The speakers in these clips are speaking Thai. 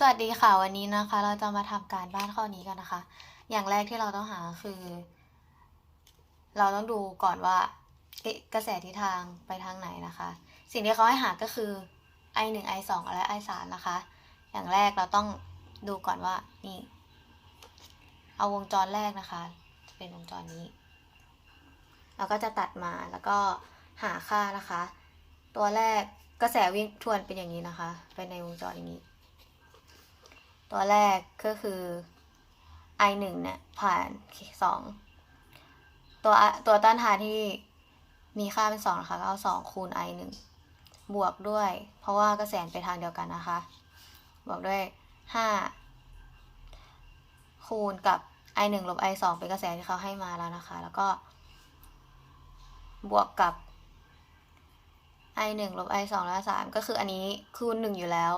สวัสดีค่ะวันนี้นะคะ เราจะมาทำการบ้านข้อนี้กันนะคะ อย่างแรกที่เราต้องหาคือ เราต้องดูก่อนว่ากระแสทิศทางไปทางไหนนะคะ สิ่งที่เขาให้หาก็คือ i 1 i 2และ i 3นะคะ อย่างแรกเราต้องดูก่อนว่านี่เอาวงจรแรกนะคะ เป็นวงจรนี้ เราก็จะตัดมาแล้วก็หาค่านะคะ ตัวแรกกระแสวิ่งทวนเป็นอย่างนี้นะคะ เป็นในวงจรอย่างนี้ ตัวแรกก็คือ i หนึ่งเนี่ยผ่านสองตัวตัวต้านทานที่มีค่าเป็นสองนะคะก็เอาสองคูณ i หนึ่งบวกด้วย เพราะว่ากระแสไปทางเดียวกันนะคะ บวกด้วยห้าคูณกับ i หนึ่งลบ i สองเป็นกระแสที่เขาให้มาแล้วนะคะ แล้วก็ บวกกับ i หนึ่งลบ i สองและสามก็คืออันนี้คูณหนึ่งอยู่แล้ว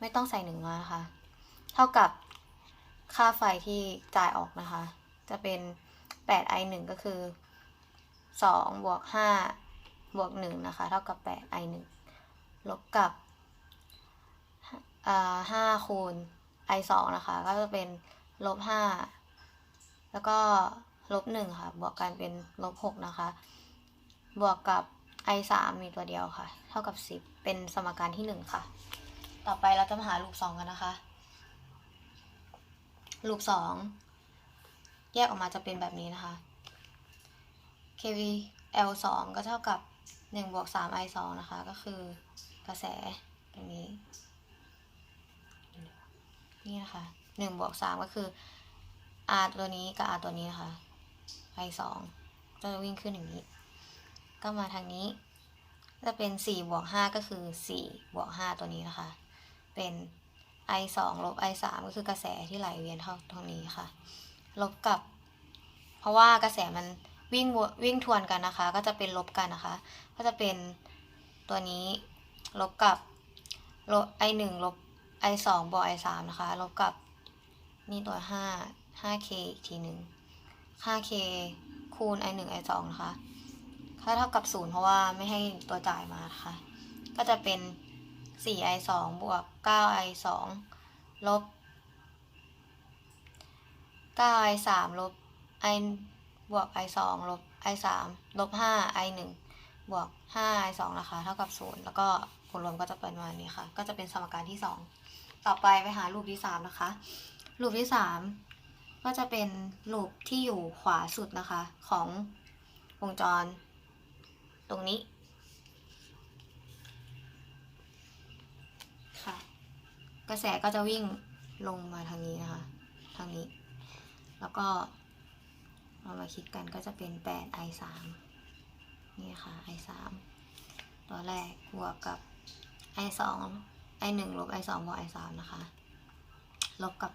ไม่ต้องใส่หนึ่งมานะคะ เท่ากับค่าไฟที่จ่ายออกนะคะ จะเป็น 8 i 1ก็คือ 2 บวก 5 บวก 1 นะคะ เท่ากับ 8 i 1ลบกับ5คูณ i 2นะคะ ก็จะเป็นลบ 5 แล้วก็ลบ 1 ค่ะ บวกกันเป็นลบ 6 นะคะ บวกกับ i 3มีตัวเดียวค่ะ เท่ากับ 10 เป็นสมการที่ 1 ค่ะ ต่อไปเราจะมาหารูป 2 กันนะคะ รูปสองแยกออกมาจะเป็นแบบนี้นะคะ kv l สองก็เท่ากับหนึ่งบวกสาม i สองนะคะ ก็คือกระแสตรงนี้ นี่นะคะหนึ่งบวกสามก็คือ r ตัวนี้กับ r ตัวนี้นะคะ i สองก็จะวิ่งขึ้นอย่างนี้ ก็มาทางนี้ จะเป็นสี่บวกห้าก็คือสี่บวกห้าตัวนี้นะคะ เป็น i สองลบ i สามก็คือกระแสที่ไหลเวียนเท่าตรงนี้ค่ะ ลบกับ เพราะว่ากระแสมันวิ่งวิ่งทวนกันนะคะ ก็จะเป็นลบกันนะคะ ก็จะเป็นตัวนี้ลบกับลบ i หนึ่งลบ i สองบวก i สามนะคะ ลบกับนี่ตัวห้าห้า k อีกทีหนึ่งห้า k คูณ i หนึ่ง i สองนะคะถ้าเท่ากับศูนย์เพราะว่าไม่ให้ตัวจ่ายมาค่ะก็จะเป็น 4 i 2บวก 9 i 2ลบ 9 i 3ลบ i บวก i 2ลบ i 3ลบ 5 i 1บวก 5 i 2นะคะ เท่ากับ 0 แล้วก็ผลรวมก็จะเป็นประมาณนี้ค่ะ ก็จะเป็นสมการที่ 2 ต่อไปไปหารูปที่ 3 นะคะ รูปที่ 3 ก็จะเป็นรูปที่อยู่ขวาสุดนะคะ ของวงจรตรงนี้ ค่ะ กระแสก็จะวิ่งลงมาทางนี้นะคะ ทางนี้ แล้วก็เรามาคิดกันก็จะเป็น 8 i 3นี่ค่ะ i 3ตัวแรกบวกกับ i 2 i 1ลบ i 2บวก i 3นะคะ ลบกับ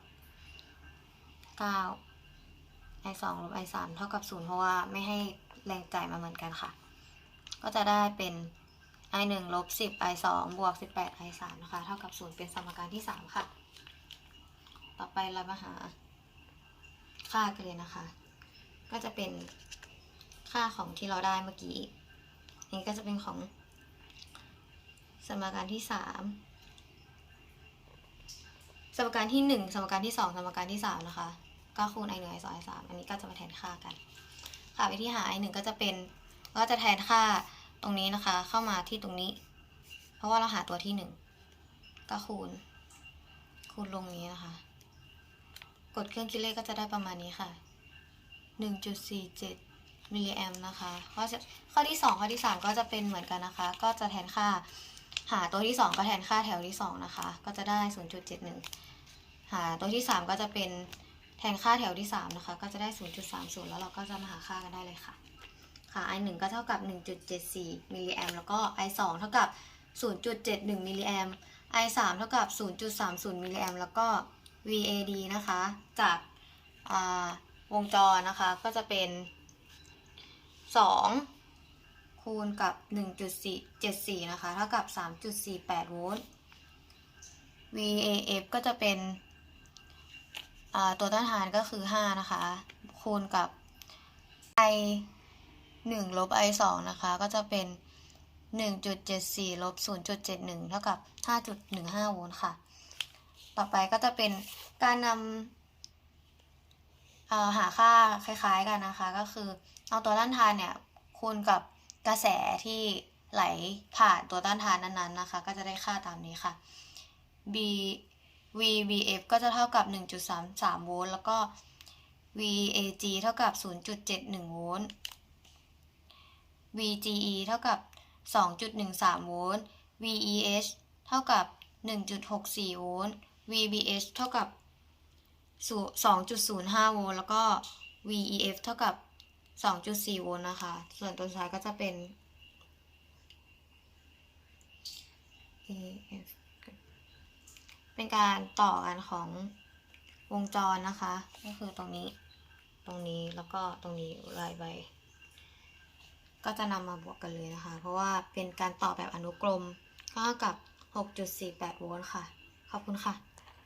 9 i 2ลบ i 3เท่ากับ 0 เพราะว่าไม่ให้แรงจ่ายมาเหมือนกันค่ะ ก็จะได้เป็น i 1ลบ10 i 2บวก18 i 3นะคะ เท่ากับ 0 เป็นสมการที่ 3 ค่ะ ต่อไปเรามาหา ค่ากันเลยนะคะ ก็จะเป็นค่าของที่เราได้เมื่อกี้อันนี้ก็จะเป็นของสมการที่ 3 สมการที่ 1 สมการที่ 2 สมการที่ 3 นะคะ ก็คูณ i 1 i 2 i 3อันนี้ก็จะมาแทนค่ากัน ค่ะวิธีหา i 1ก็จะเป็น ก็จะแทนค่า ตรงนี้นะคะ เข้ามาที่ตรงนี้ เพราะว่าเราหาตัวที่หนึ่งก็คูณ คูณลงนี้นะคะ กดเครื่องคิดเลขก็จะได้ประมาณนี้ค่ะหนึ่งจุดสี่เจ็ดมิลลิแอมนะคะข้อข้อที่สองข้อที่สามก็จะเป็นเหมือนกันนะคะ ก็จะแทนค่าหาตัวที่สองก็แทนค่าแถวที่สองนะคะ ก็จะได้ศูนย์จุดเจ็ดหนึ่งหาตัวที่สามก็จะเป็นแทนค่าแถวที่สามนะคะ ก็จะได้ศูนย์จุดสามศูนแล้วเราก็จะมาหาค่ากันได้เลยค่ะ ค่ะ i 1 ก็เท่ากับ 1.74 มิลลิแอมแล้วก็ i 2 เท่ากับ 0.71 มิลลิแอม i 3 เท่ากับ 0.30 มิลลิแอมแล้วก็ VAD นะคะ จากวงจรนะคะ ก็จะเป็น 2 คูณกับ 1.74 นะคะ เท่ากับ 3.48 โวลต์ VAF ก็จะเป็นตัวต้านทานก็คือ 5 นะคะ คูณกับ i หนึ่งลบ i สองนะคะ ก็จะเป็นหนึ่งจุดเจ็ดสี่ลบศูนย์จุดเจ็ดหนึ่งเท่ากับห้าจุดหนึ่งห้าโวลต์ค่ะ ต่อไปก็จะเป็นการนำหาค่าคล้ายๆกันนะคะ ก็คือเอาตัวต้านทานเนี่ยคูณกับกระแสที่ไหลผ่านตัวต้านทานนั้นๆนะคะ ก็จะได้ค่าตามนี้ค่ะ B VBF ก็จะเท่ากับ 1.33 โวลต์ แล้วก็ VAG เท่ากับ 0.71 โวลต์ VGE เท่ากับ 2.13 โวลต์ VEH เท่ากับ 1.64 โวลต์ VBH เท่ากับ 2.05 โวลต์ แล้วก็ VEF เท่ากับ 2.4 โวลต์นะคะ ส่วนตัวสุดท้ายก็จะเป็น EF เป็นการต่อกันของวงจรนะคะ ก็คือตรงนี้ ตรงนี้แล้วก็ตรงนี้รายใบ ก็จะนำมาบวกกันเลยนะคะ เพราะว่าเป็นการต่อแบบอนุกรมก็กับ 6.48 โวลต์ค่ะ ขอบคุณค่ะ